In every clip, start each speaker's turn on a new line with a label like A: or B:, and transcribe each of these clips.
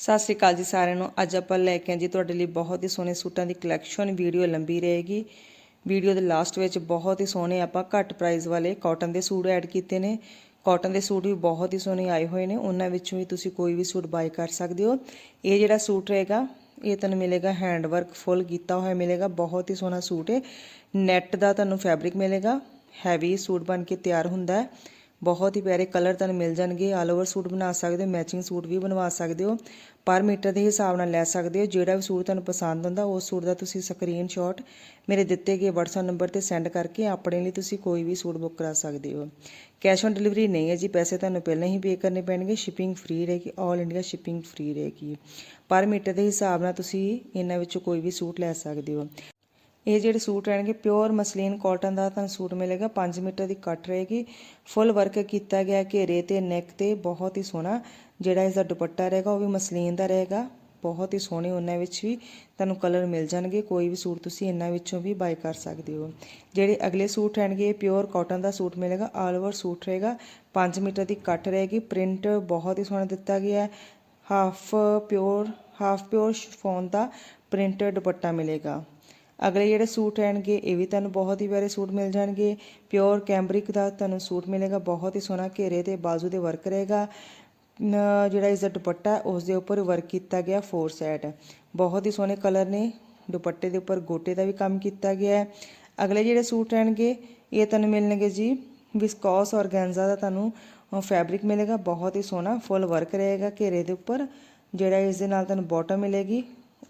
A: ਸਤਿ ਸ਼੍ਰੀ ਅਕਾਲ ਜੀ ਸਾਰਿਆਂ ਨੂੰ। ਅੱਜ ਆਪਾਂ ਲੈ ਕੇ ਆਏ ਜੀ ਤੁਹਾਡੇ ਲਈ ਬਹੁਤ ਹੀ ਸੋਹਣੇ ਸੂਟਾਂ ਦੀ ਕਲੈਕਸ਼ਨ ਵੀਡੀਓ ਲੰਬੀ ਰਹੇਗੀ। ਵੀਡੀਓ ਦੇ ਲਾਸਟ ਵਿੱਚ ਬਹੁਤ ਹੀ ਸੋਹਣੇ ਆਪਾਂ ਘੱਟ ਪ੍ਰਾਈਸ ਵਾਲੇ ਕਾਟਨ ਦੇ ਸੂਟ ਐਡ ਕੀਤੇ ਨੇ। ਕਾਟਨ ਦੇ ਸੂਟ ਵੀ ਬਹੁਤ ਹੀ ਸੋਹਣੇ ਆਏ ਹੋਏ ਨੇ। ਉਹਨਾਂ ਵਿੱਚੋਂ ਵੀ ਤੁਸੀਂ ਕੋਈ ਵੀ ਸੂਟ ਬਾਈ ਕਰ ਸਕਦੇ ਹੋ। ਇਹ ਜਿਹੜਾ ਸੂਟ ਰਹੇਗਾ, ਇਹ ਤੁਹਾਨੂੰ ਮਿਲੇਗਾ ਹੈਂਡ ਵਰਕ ਫੁੱਲ ਕੀਤਾ ਹੋਇਆ ਮਿਲੇਗਾ। ਬਹੁਤ ਹੀ ਸੋਹਣਾ ਸੂਟ ਹੈ। ਨੈਟ ਦਾ ਤੁਹਾਨੂੰ ਫੈਬਰਿਕ ਮਿਲੇਗਾ। ਹੈਵੀ ਸੂਟ ਬਣ ਕੇ ਤਿਆਰ ਹੁੰਦਾ ਹੈ। ਬਹੁਤ ਹੀ ਪਿਆਰੇ ਕਲਰ ਤੁਹਾਨੂੰ ਮਿਲ ਜਾਣਗੇ। ਆਲ ਓਵਰ ਸੂਟ ਬਣਾ ਸਕਦੇ ਹੋ ਮੈਚਿੰਗ ਸੂਟ ਵੀ ਬਣਵਾ ਸਕਦੇ ਹੋ। ਪਰ ਮੀਟਰ ਦੇ ਹਿਸਾਬ ਨਾਲ ਲੈ ਸਕਦੇ ਹੋ, ਜਿਹੜਾ ਵੀ ਸੂਟ ਤੁਹਾਨੂੰ ਪਸੰਦ ਆਉਂਦਾ, ਉਸ ਸੂਟ ਦਾ ਤੁਸੀਂ ਸਕਰੀਨਸ਼ਾਟ ਮੇਰੇ ਦਿੱਤੇ ਗਏ WhatsApp ਨੰਬਰ ਤੇ ਸੈਂਡ ਕਰਕੇ ਆਪਣੇ ਲਈ ਤੁਸੀਂ ਕੋਈ ਵੀ ਸੂਟ ਬੁੱਕ ਕਰਾ ਸਕਦੇ ਹੋ। ਕੈਸ਼ ਔਨ ਡਿਲੀਵਰੀ ਨਹੀਂ ਹੈ ਜੀ, ਪੈਸੇ ਤੁਹਾਨੂੰ ਪਹਿਲਾਂ ਹੀ ਪੇ ਕਰਨੇ ਪੈਣਗੇ ਸ਼ਿਪਿੰਗ ਫ੍ਰੀ ਰਹੇਗੀ ਆਲ ਇੰਡੀਆ ਸ਼ਿਪਿੰਗ ਫ੍ਰੀ ਰਹੇਗੀ। ਪਰ ਮੀਟਰ ਦੇ ਹਿਸਾਬ ਨਾਲ ਤੁਸੀਂ ਇਹਨਾਂ ਵਿੱਚੋਂ ਕੋਈ ਵੀ ਸੂਟ ਲੈ ਸਕਦੇ ਹੋ। ਇਹ ਜਿਹੜੇ ਸੂਟ ਰਹਿਣਗੇ ਪਿਓਰ ਮਸਲੀਨ ਕਾਟਨ ਦਾ ਤੁਹਾਨੂੰ ਸੂਟ ਮਿਲੇਗਾ 5 ਮੀਟਰ ਦੀ ਕੱਟ ਰਹੇਗੀ। ਫੁੱਲ ਵਰਕ ਕੀਤਾ ਗਿਆ ਘੇਰੇ ਤੇ ਨੈਕ ਤੇ, ਬਹੁਤ ਹੀ ਸੋਹਣਾ। ਜਿਹੜਾ ਇਸ ਦਾ ਦੁਪੱਟਾ ਰਹੇਗਾ, ਉਹ ਵੀ ਮਸਲੀਨ ਦਾ ਰਹੇਗਾ। ਬਹੁਤ ਹੀ ਸੋਹਣੇ ਉਹਨਾਂ ਵਿੱਚ ਵੀ ਤੁਹਾਨੂੰ ਕਲਰ ਮਿਲ ਜਾਣਗੇ। ਕੋਈ ਵੀ ਸੂਟ ਤੁਸੀਂ ਇਹਨਾਂ ਵਿੱਚੋਂ ਵੀ ਬਾਈ ਕਰ ਸਕਦੇ ਹੋ। ਜਿਹੜੇ ਅਗਲੇ ਸੂਟ ਰਹਿਣਗੇ ਪਿਓਰ ਕਾਟਨ ਦਾ ਸੂਟ ਮਿਲੇਗਾ। ਆਲ ਓਵਰ ਸੂਟ ਰਹੇਗਾ। 5 ਮੀਟਰ ਦੀ ਕੱਟ ਰਹੇਗੀ। ਪ੍ਰਿੰਟ ਬਹੁਤ ਹੀ ਸੋਹਣਾ ਦਿੱਤਾ ਗਿਆ half pure half pure chiffon ਦਾ ਪ੍ਰਿੰਟਡ ਦੁਪੱਟਾ ਮਿਲੇਗਾ। ਅਗਲੇ ਜਿਹੜੇ ਸੂਟ ਰਹਿਣਗੇ ਇਹ ਵੀ ਤੁਹਾਨੂੰ ਬਹੁਤ ਹੀ ਪਿਆਰੇ ਸੂਟ ਮਿਲ ਜਾਣਗੇ। ਪਿਓਰ ਕੈਂਬਰਿਕ ਦਾ ਤੁਹਾਨੂੰ ਸੂਟ ਮਿਲੇਗਾ, ਬਹੁਤ ਹੀ ਸੋਹਣਾ ਘੇਰੇ ਤੇ ਬਾਜ਼ੂ ਦੇ ਵਰਕ ਰਹੇਗਾ। ਜਿਹੜਾ ਇਸ ਦਾ ਦੁਪੱਟਾ, ਉਸ ਦੇ ਉੱਪਰ ਵਰਕ ਕੀਤਾ ਗਿਆ ਫੋਰ ਸਾਈਡ ਬਹੁਤ ਹੀ ਸੋਹਣੇ ਕਲਰ ਨੇ, ਦੁਪੱਟੇ ਦੇ ਉੱਪਰ ਗੋਟੇ ਦਾ ਵੀ ਕੰਮ ਕੀਤਾ ਗਿਆ ਹੈ। ਅਗਲੇ ਜਿਹੜੇ ਸੂਟ ਰਹਿਣਗੇ ਇਹ ਤੁਹਾਨੂੰ ਮਿਲਣਗੇ ਜੀ ਵਿਸਕੋਸ ਔਰਗੈਂਜ਼ਾ ਦਾ ਤੁਹਾਨੂੰ ਫੈਬਰਿਕ ਮਿਲੇਗਾ, ਬਹੁਤ ਹੀ ਸੋਹਣਾ ਫੁੱਲ ਵਰਕ ਰਹੇਗਾ ਘੇਰੇ ਦੇ ਉੱਪਰ। ਜਿਹੜਾ ਇਸ ਦੇ ਨਾਲ ਤੁਹਾਨੂੰ ਬਾਟਮ ਮਿਲੇਗੀ,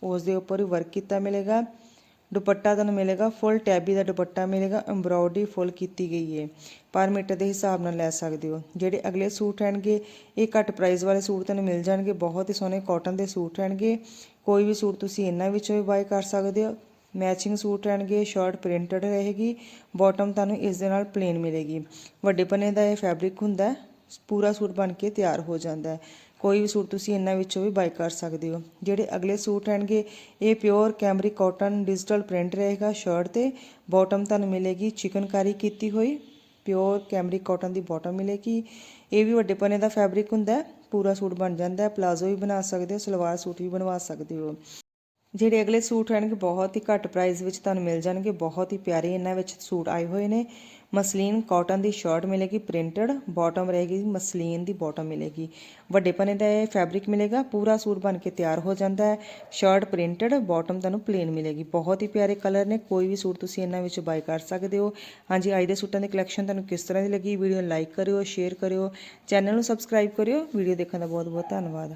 A: ਉਸ ਦੇ ਉੱਪਰ ਵੀ ਵਰਕ ਕੀਤਾ ਮਿਲੇਗਾ। ਦੁਪੱਟਾ ਤੁਹਾਨੂੰ ਮਿਲੇਗਾ ਫੁੱਲ ਟੈਬੀ ਦਾ ਦੁਪੱਟਾ ਮਿਲੇਗਾ ਐਮਬ੍ਰੋਇਡਰੀ ਫੁੱਲ ਕੀਤੀ ਗਈ ਹੈ ਪਰ ਮੀਟਰ ਦੇ ਹਿਸਾਬ ਨਾਲ ਲੈ ਸਕਦੇ ਹੋ। ਜਿਹੜੇ ਅਗਲੇ ਸੂਟ ਰਹਿਣਗੇ ਇਹ ਘੱਟ ਪ੍ਰਾਈਸ ਵਾਲੇ ਸੂਟ ਤੁਹਾਨੂੰ ਮਿਲ ਜਾਣਗੇ, ਬਹੁਤ ਹੀ ਸੋਹਣੇ ਕਾਟਨ ਦੇ ਸੂਟ ਰਹਿਣਗੇ ਕੋਈ ਵੀ ਸੂਟ ਤੁਸੀਂ ਇਹਨਾਂ ਵਿੱਚੋਂ ਵੀ ਬਾਈ ਕਰ ਸਕਦੇ ਹੋ। ਮੈਚਿੰਗ ਸੂਟ ਰਹਿਣਗੇ ਸ਼ਰਟ ਪ੍ਰਿੰਟਡ ਰਹੇਗੀ ਬਾਟਮ ਤੁਹਾਨੂੰ ਇਸ ਦੇ ਨਾਲ ਪਲੇਨ ਮਿਲੇਗੀ। ਵੱਡੇ ਪੰਨੇ ਦਾ ਇਹ ਫੈਬਰਿਕ ਹੁੰਦਾ ਪੂਰਾ ਸੂਟ ਬਣ ਕੇ ਤਿਆਰ ਹੋ ਜਾਂਦਾ ਹੈ। ਕੋਈ ਵੀ ਸੂਟ ਤੁਸੀਂ ਇਹਨਾਂ ਵਿੱਚੋਂ ਵੀ ਬਾਈ ਕਰ ਸਕਦੇ ਹੋ। ਜਿਹੜੇ ਅਗਲੇ ਸੂਟ ਰਹਿਣਗੇ, ਇਹ pure cambric cotton digital print ਰਹੇਗਾ ਸ਼ਰਟ ਤੇ। ਬਾਟਮ ਤੁਹਾਨੂੰ ਮਿਲੇਗੀ ਚਿਕਨਕਾਰੀ ਕੀਤੀ ਹੋਈ। ਪਿਓਰ ਕੈਮਰਿਕ ਕਾਟਨ ਦੀ ਬਾਟਮ ਮਿਲੇਗੀ। ਇਹ ਵੀ ਵੱਡੇ ਪੰਨੇ ਦਾ ਫੈਬਰਿਕ ਹੁੰਦਾ ਪੂਰਾ ਸੂਟ ਬਣ ਜਾਂਦਾ ਹੈ। ਪਲਾਜ਼ੋ ਵੀ ਬਣਾ ਸਕਦੇ ਹੋ, ਸਲਵਾਰ ਸੂਟ ਵੀ ਬਣਵਾ ਸਕਦੇ ਹੋ। ਜਿਹੜੇ ਅਗਲੇ ਸੂਟ ਰਹਿਣਗੇ, ਬਹੁਤ ਹੀ ਘੱਟ ਪ੍ਰਾਈਸ ਵਿੱਚ ਤੁਹਾਨੂੰ ਮਿਲ ਜਾਣਗੇ। ਬਹੁਤ ਹੀ ਪਿਆਰੇ ਇਹਨਾਂ ਵਿੱਚ ਸੂਟ ਆਏ ਹੋਏ ਨੇ। ਮਸਲੀਨ ਕਾਟਨ ਦੀ ਸ਼ਰਟ ਮਿਲੇਗੀ ਪ੍ਰਿੰਟਡ ਬਾਟਮ ਰਹੇਗੀ ਮਸਲੀਨ ਦੀ ਬਾਟਮ ਮਿਲੇਗੀ। ਵੱਡੇ ਪਨੇ ਦਾ ਇਹ ਫੈਬਰਿਕ ਮਿਲੇਗਾ, ਪੂਰਾ ਸੂਟ ਬਣ ਕੇ ਤਿਆਰ ਹੋ ਜਾਂਦਾ ਹੈ। ਸ਼ਰਟ ਪ੍ਰਿੰਟਡ ਬਾਟਮ ਤੁਹਾਨੂੰ ਪਲੇਨ ਮਿਲੇਗੀ। ਬਹੁਤ ਹੀ ਪਿਆਰੇ ਕਲਰ ਨੇ, ਕੋਈ ਵੀ ਸੂਟ ਤੁਸੀਂ ਇਹਨਾਂ ਵਿੱਚ ਬਾਈ ਕਰ ਸਕਦੇ ਹੋ। ਹਾਂਜੀ, ਅੱਜ ਦੇ ਸੂਟਾਂ ਦੀ ਕਲੈਕਸ਼ਨ ਤੁਹਾਨੂੰ ਕਿਸ ਤਰ੍ਹਾਂ ਦੀ ਲੱਗੀ? ਵੀਡੀਓ ਲਾਈਕ ਕਰਿਓ ਸ਼ੇਅਰ ਕਰਿਓ ਚੈਨਲ ਨੂੰ ਸਬਸਕ੍ਰਾਈਬ ਕਰਿਓ। ਵੀਡੀਓ ਦੇਖਣ ਦਾ ਬਹੁਤ ਬਹੁਤ ਧੰਨਵਾਦ।